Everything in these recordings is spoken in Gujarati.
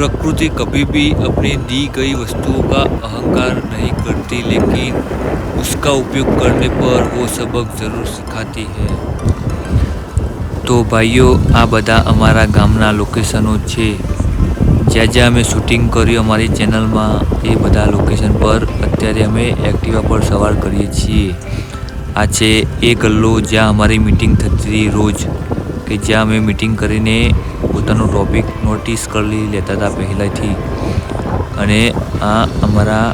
प्रकृति कभी भी अपनी दी गई वस्तुओं का अहंकार नहीं करती लेकिन उसका उपयोग करने पर वो सबक ज़रूर सिखाती है તો ભાઈઓ આ બધા અમારા ગામના લોકેશનો છે જ્યાં જ્યાં અમે શૂટિંગ કર્યું અમારી ચેનલમાં એ બધા લોકેશન પર અત્યારે અમે એક્ટિવા પર સવાર કરીએ છીએ આ છે એ ગલ્લો જ્યાં અમારી મિટિંગ થતી હતી રોજ કે જ્યાં અમે મિટિંગ કરીને પોતાનો ટૉપિક નોટિસ કરી લેતા હતા પહેલાંથી. અને આ અમારા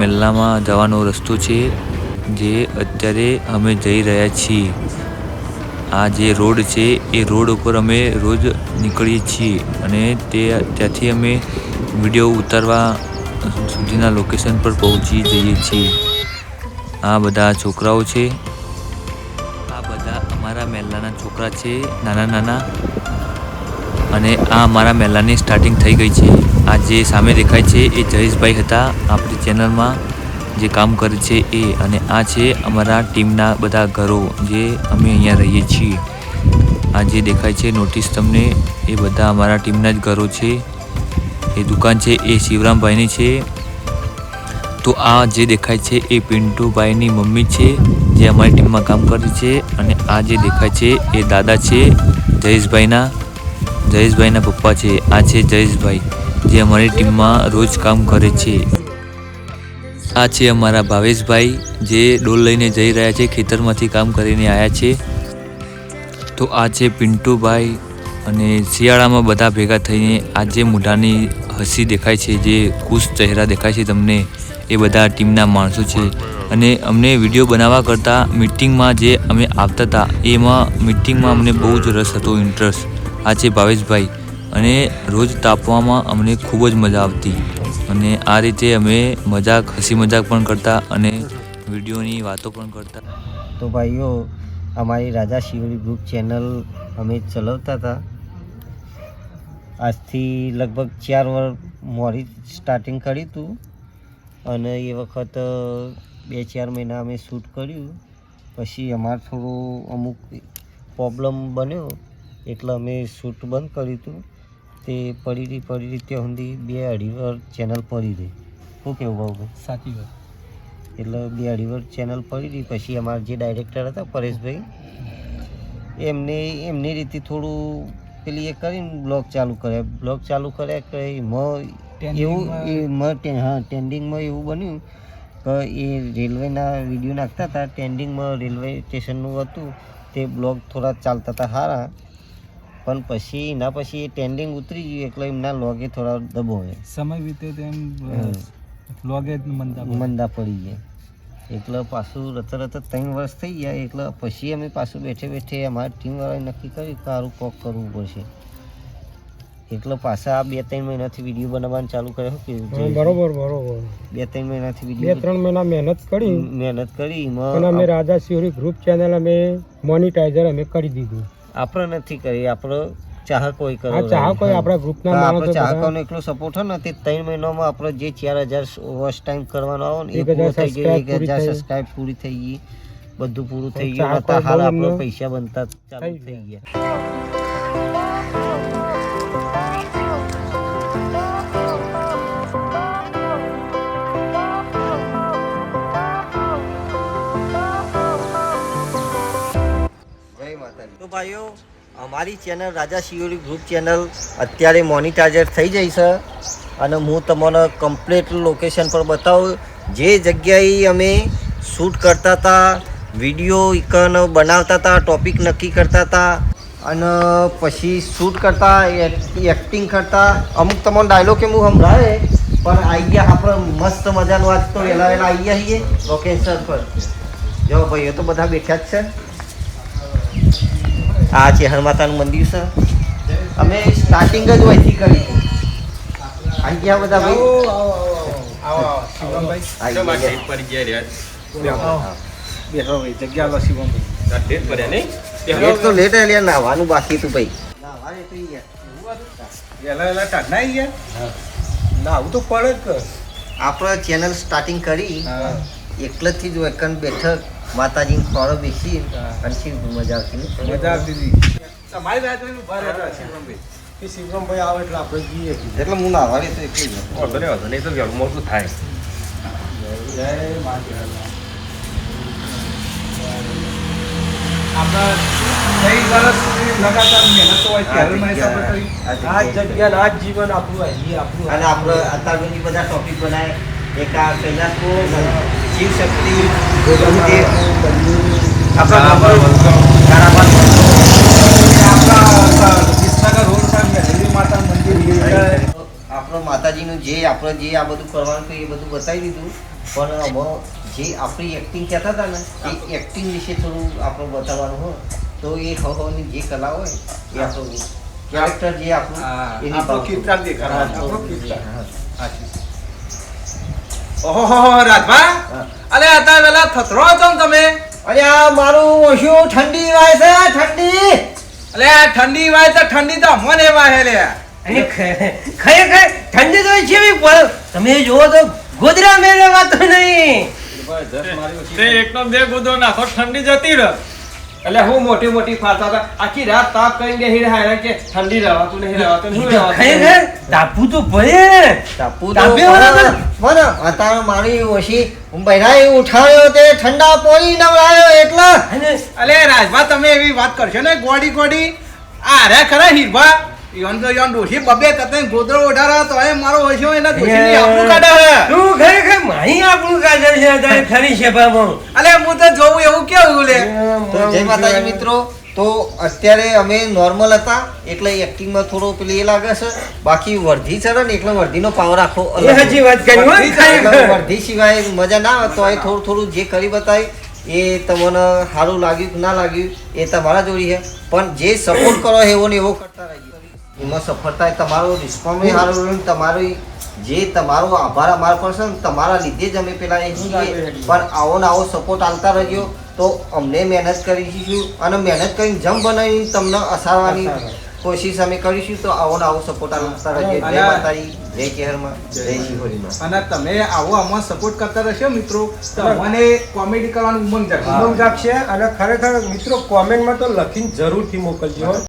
મેલ્લામાં જવાનો રસ્તો છે, જે અત્યારે અમે જઈ રહ્યા છીએ. આ જે રોડ છે, એ રોડ ઉપર અમે રોજ નીકળીએ છીએ અને તે ત્યાંથી અમે વીડિયો ઉતારવા સુધીના લોકેશન પર પહોંચી જઈએ છીએ. આ બધા છોકરાઓ છે, આ બધા અમારા મહેલાના છોકરા છે નાના નાના અને આ અમારા મહેલાની સ્ટાર્ટિંગ થઈ ગઈ છે. આ જે સામે દેખાય છે એ જયેશભાઈ હતા આપણી ચેનલમાં જે કામ કરે છે એ અને આ છે અમારા ટીમના બધા ઘરો જે અમે અહીંયા રહીએ છીએ. આ જે દેખાય છે નોટિસ તમને, એ બધા અમારા ટીમના જ ઘરો છે. એ દુકાન છે એ શિવરામભાઈની છે. તો આ જે દેખાય છે એ પિન્ટુભાઈની મમ્મી છે, જે અમારી ટીમમાં કામ કરે છે અને આ જે દેખાય છે એ દાદા છે જયેશભાઈના. જયેશભાઈના પપ્પા છે. આ છે જયેશભાઈ. જે અમારી ટીમમાં રોજ કામ કરે છે. આ છે અમારા ભાવેશભાઈ. જે ડોલ લઈને જઈ રહ્યા છે, ખેતરમાંથી કામ કરીને આવ્યા છે. તો આ છે પિન્ટુભાઈ અને શિયાળામાં બધા ભેગા થઈને આજે મોઢાની હસી દેખાય છે, જે ખુશ ચહેરા દેખાય છે તમને, એ બધા ટીમના માણસો છે. અને અમને વીડિયો બનાવવા કરતાં મિટિંગમાં જે અમે આવતા હતા, એમાં મિટિંગમાં અમને બહુ જ રસ હતો ઇન્ટરેસ્ટ આ છે ભાવેશભાઈ. અને રોજ તાપવામાં અમને ખૂબ જ મજા આવતી. અને આ રીતે અમે મજાક, હસી મજાક પણ કરતા અને વિડીયોની વાતો પણ કરતા. તો ભાઈઓ, અમારી રાજા શિવરી ગ્રુપ ચેનલ અમે ચલાવતા હતા. આજથી લગભગ ચાર વર્ષ મોડી સ્ટાર્ટિંગ કર્યું હતું અને એ વખત બે ચાર મહિના અમે શૂટ કર્યું. પછી અમારે થોડું અમુક પ્રોબ્લેમ બન્યો. એટલે અમે શૂટ બંધ કર્યું હતું. તે પડી રહી પડી રહી ત્યાં સુધી બે અઢી વાર ચેનલ પડી રહી. શું કેવું ભાવ સાચી વાત. એટલે બે અઢી વાર ચેનલ પડી રહી. પછી અમારા જે ડાયરેક્ટર હતા પરેશભાઈ એમને એમની રીતે થોડું પેલી એ કરીને બ્લોગ ચાલુ કર્યા. બ્લોગ ચાલુ કર્યા કે એમાં એવું એમાં હા ટ્રેન્ડિંગમાં એવું બન્યું કે એ રેલવેના વીડિયો નાખતા હતા. ટ્રેન્ડિંગમાં રેલવે સ્ટેશનનું હતું. તે બ્લોગ થોડા ચાલતા હતા સારા પણ પછી એના પછી એ ટ્રેન્ડિંગ ઉતરી ગયું એટલે એમના લોગે થોડા દબોય સમય વીતે તેમ લોગે મંદા મંદા પડી ગયા. એટલે પાછું રત રત ત્રણ વર્ષ થઈ ગયા એટલે પછી અમે પાછું બેઠે બેઠે અમારા ટીમવાળાએ નક્કી કર્યું કે સારું કોક કરવું પડશે. એટલે પાછા આ બે ત્રણ મહિનાથી વીડિયો બનાવવાનું ચાલુ કર્યો કે બરોબર બરોબર. બે ત્રણ મહિનાથી બે વીડિયો ત્રણ મહિના મહેનત કરી. મહેનત કરી એમાં અમે રાજા શિવરી ગ્રુપ ચેનલ અમે મોનિટાઈઝર અમે કરી દીધું. આપણે નથી કરી આપણો ચાહકો કરો ચાહકો આપણા ગ્રુપના આપણે ચાહકોનો એટલો સપોર્ટ હોય ને તે ત્રણ મહિનામાં આપણે જે ચાર હજાર વોચ ટાઈમ કરવાનો આવે ને એ પૂરો થઈ ગયો એક હજાર થઈ. સબસ્ક્રાઈબ પૂરી થઈ ગઈ બધું પૂરું થઈ ગયું હાલ આપણે પૈસા બનતા ચાલુ થઈ ગયા. જય તો ભાઈઓ, અમારી channel Raja Shivri group channel અત્યારે મોનિટાઈઝર થઈ જઈ છે અને હું તમને કમ્પ્લીટ લોકેશન પર બતાવું. જે જગ્યાએ અમે શૂટ કરતા હતા, વીડિયો ઇકન બનાવતા હતા, ટોપિક નક્કી કરતા હતા અને પછી શૂટ કરતા એક્ટિંગ કરતા. અમુક તમને ડાયલોગ કે હું સંભળાવે પણ આવી ગયા આપણે મસ્ત મજાનું આજ તો વહેલા વહેલા આવી ગયા છીએ. લોકેશન પર. જો ભાઈઓ તો બધા બેઠા જ છે. આ છે હનુમાતાનું મંદિર છે અમે સ્ટાર્ટિંગ જ અહીંથી કરી આવી બધા ભાઈ? આવી ગયા. ભાઈ જગ્યા લો લેટ તો લેટ આલ્યા નાવાનું બાકી હતું ભાઈ. નાવાનું તો વહેલા વહેલા ટાઢના ગયા? ના તો પડે જ કર. ચેનલ સ્ટાર્ટિંગ કરી એકલેથી જ વેકન બેઠક માતાજીને ખોળો બેસી. અને શી મજા આવતી મજા આવતી હતી. તમારી રાહ જોઈને ઊભા રહેતા શિવરામભાઈ? આવે એટલે આપણે જઈએ એટલે હું નાવા તો એકલી વાંધો નહીં વાંધો નહીં તો વહેલું મોડું થાય આપણા કઈ વર્ષ લગાતાર મહેનત હોય ત્યારે મને હિસાબે કરી. આ જગ્યા. આ જીવન આપણું આપણું. અને આપણે અત્યાર બધા ટોપિક બનાવે એક આ કૈલાસકો શિવ શક્તિ ગુરુદેવ આપણા આપણા વિસનગર રોડ પર મેઘેલી માતા મંદિર આપણો માતાજીનું જે આપણે જે આ બધું કરવાનું હતું એ બધું બતાવી દીધું. પણ અમારો જે આપણી એક્ટિંગ કહેતા હતા ને એ એક્ટિંગ વિશે થોડું આપણે બતાવવાનું હોય. તો એ હવાની જે કલા હોય એ આપણું કેરેક્ટર જે આપણું એની ભાવના. કિરદાર દેખાડવાનો. આપણો આપણો કિરદાર. હા. રાજભા. અલે અત્યારે વેલા થથરો છો ને તમે અરે આ મારું ઓછું ઠંડી વાય છે ઠંડી અલે આ ઠંડી વાય તો ઠંડી તો અમને વાહે લે અને ખ- ખરેખર ઠંડી તો પડે તમે જુઓ તો ગોદરા મેળે વાતો નહીં એકદમ બે ગોદો નાખો ઠંડી જતી રહે એટલે હું મોટી મોટી ફાતા હતા. આખી રાત તાપ કરીને બેહી રહ્યા કે ઠંડી રહેવાતું નહીં રહેવાતું શું રહેવાતું નહીં. તાપવું તો પડે ટાપુ તો તાપે મને અતાર મારી ઓછી હું બૈરાઈ ઉઠાડ્યો તે ઠંડા પોણી નવરાયો એટલે. અલે રાજભા તમે એવી વાત કરશો ને ગોડી ગોડી આ રે ખરા હીરભા. યોન તો યોન ડોશી બબે તતે ગોદરો ઓઢારા તો એ મારો ઓછો એના ડોશીની આપણું કાઢે હે. તું માહી આપણું કાજલ છે તારે ખરી છે બાબુ અલે હું તો જોઉં એવું કેવું લે? તો જય માતાજી મિત્રો. તો અત્યારે અમે નોર્મલ હતા એટલે એક્ટિંગમાં થોડો પેલી એ લાગે છે. બાકી વર્ધી છે ને એટલે વર્ધીનો પાવર આખો સાચી વાત કરી ખરેખર. વર્ધી સિવાય મજા ના આવે તો એ થોડું થોડું જે કરી બતાવી એ તમને સારું લાગ્યું કે ના લાગ્યું એ તમારા જોડી છે. પણ જે સપોર્ટ કરો એવો ને એવો કરતા રહીએ. એમાં સફળતા તમારો રિસ્પોન્સ સારો રહ્યો તમારી જે તમારો આભાર અમારા પર છે તમારા લીધે જ અમે પેલા એ છીએ. પણ આવો ને આવો સપોર્ટ આલતા રહ્યો તો અમને મહેનત કરીશું અને મહેનત કરીને જમ બનાવી તમને અસારવાની કોશિશ અમે કરીશું. તો આવો ને આવો સપોર્ટ આલતા રહીએ જય અને- માતાજી જય કેહરમાં જય શિવરીમાં. અને તમે આવો આમાં સપોર્ટ કરતા રહેશો મિત્રો. મને કોમેડી કરવાનું ઉમંગ જાગશે. ઉમંગ જાગશે અને ખરેખર મિત્રો કોમેન્ટમાં તો લખીને જરૂરથી મોકલજો.